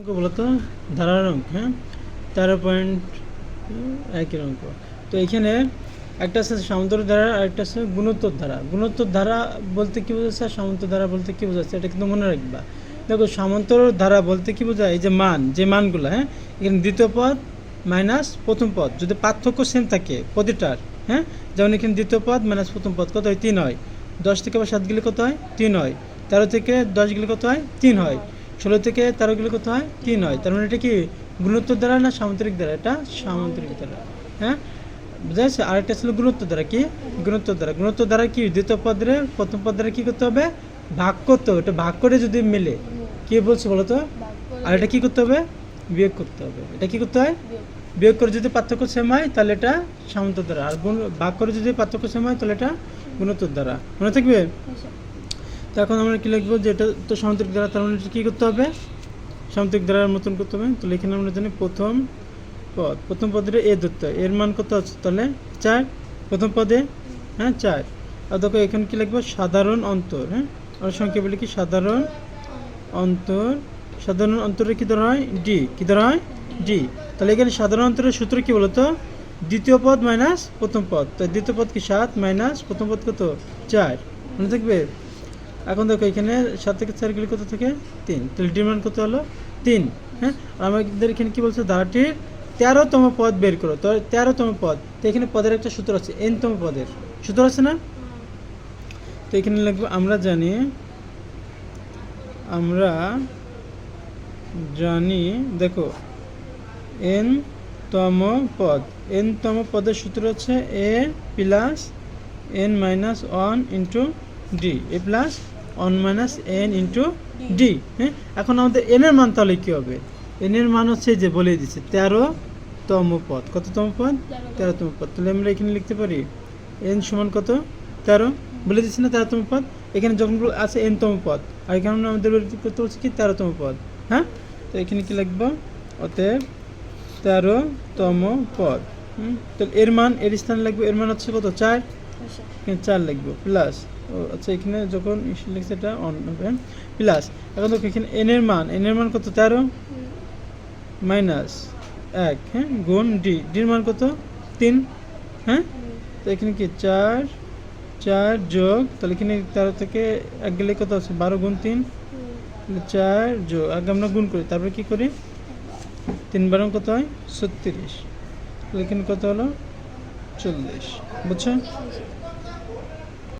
অঙ্ক বলতো ধারার অঙ্ক হ্যাঁ তেরো পয়েন্ট একের অঙ্ক তো এখানে একটা আছে সামন্তর ধারা একটা আছে গুণোত্তর ধারা গুণোত্তর ধারা বলতে কি বোঝাচ্ছে আর সামন্ত ধারা বলতে কি বোঝাচ্ছে এটা কিন্তু মনে রাখবা দেখো সামন্তর ধারা বলতে কি বোঝায় এই যে মান যে মানগুলো হ্যাঁ এখানে দ্বিতীয় পদ মাইনাস প্রথম পদ যদি পার্থক্য সেম থাকে প্রতিটার হ্যাঁ যেমন এখানে দ্বিতীয় পদ মাইনাস প্রথম পদ কত হয় তিন হয় দশ থেকে আবার সাত গেলে কত হয় তিন হয় তেরো থেকে দশ গেলে কত হয় তিন হয় ষোলো থেকে তেরো গেলে কত হয়? তিন হয় তার মানে এটা কি গুণোত্তর দ্বারা না সামুদ্রিক দ্বারা? এটা সামুদ্রিক দ্বারা। হ্যাঁ? বুঝা যাচ্ছে আরেকটা ছিল গুণোত্তর দ্বারা। কি? গুণোত্তর দ্বারা। গুণোত্তর দ্বারা কি? দ্বিতীয় পদরে, প্রথম পদ দ্বারা কি করতে হবে? ভাগ করতে হবে। এটা ভাগ করে যদি মেলে, কি বলছে বলো তো? আর এটা কি করতে হবে? বিয়োগ করতে হবে। এটা কি করতে হয়? বিয়োগ করে যদি পার্থক্য সেম হয়, তাহলে এটা সামন্ত দ্বারা। আর ভাগ করে যদি পার্থক্য সেম হয়, তাহলে এটা গুণোত্তর দ্বারা। মনে থাকবে? তো এখন আমরা কি লিখব যে এটা তো সামুদ্রিক দ্বারা তার মানে কী করতে হবে? সামুদ্রিক দ্বারার মতন করতে হবে। তাহলে এখানে আমরা জানি প্রথম পদ, প্রথম পদের এ ধরতে এর মান কত আছে তাহলে? চার। প্রথম পদে? হ্যাঁ চার। আর দেখো, এখানে কি লিখব? সাধারণ অন্তর হ্যাঁ? আমরা সংখ্যা বলি কি সাধারণ অন্তর। সাধারণ অন্তরে কি ধরা হয়? ডি। কি ধরা হয়? ডি। তাহলে এখানে সাধারণ অন্তরের সূত্র কি বলতো? দ্বিতীয় পদ মাইনাস প্রথম পদ। তো দ্বিতীয় পদ কি সাত মাইনাস প্রথম পদ কত? চার। মনে থাকবে? এখন দেখো এখানে সাত থেকে চার গেলে কত থেকে? তিন। তাহলে ডিমান্ড কত হলো? তিন হ্যাঁ? আমাদের এখানে কি বলছে? ধারাটির তেরোতম পদ বের করো। তো তেরোতম পদ। তো এখানে পদের একটা সূত্র আছে, এনতম পদের। সূত্র আছে না? তো এখানে লিখব, আমরা জানি আমরা জানি, দেখো এন তম পদ। এন তম পদের সূত্র হচ্ছে A plus N minus one into D A plus one minus N into D হ্যাঁ? এখন আমাদের এন এর মান তাহলে কী হবে? এন এর মান হচ্ছে যে বলে দিচ্ছে তেরো তম পদ। কততম পদ? তেরোতম পদ। তাহলে আমরা এখানে লিখতে পারি এন সমান কত? তেরো। বলে দিচ্ছি না তেরোতম পদ? এখানে যখন আছে এন তম পদ। আর এখানে আমাদের করতে বলছি কি? তেরোতম পদ হ্যাঁ? তো এখানে কি লিখব? অতএব তেরোতম পদ হুম? তাহলে এর মান এর স্থানে লিখব এর মান হচ্ছে কত? চার। চার। লাগবে প্লাস আচ্ছা এখানে যখন লিখছে এটা অন হবে প্লাস এখন দেখো এখানে এন এর মান এন এর মান কত? তেরো? মাইনাস এক হ্যাঁ গুণ ডি ডির মান কত? তিন হ্যাঁ? তো এখানে কি? চার চার যোগ, তাহলে এখানে তেরো থেকে এক গেলে কত আছে? বারো গুণ তিন। চার যোগ, আগে আমরা গুণ করি, তারপরে কি করি? তিন বারো কত হয়? ছত্রিশ। তাহলে এখানে কত হলো? চল্লিশ, বুঝছ?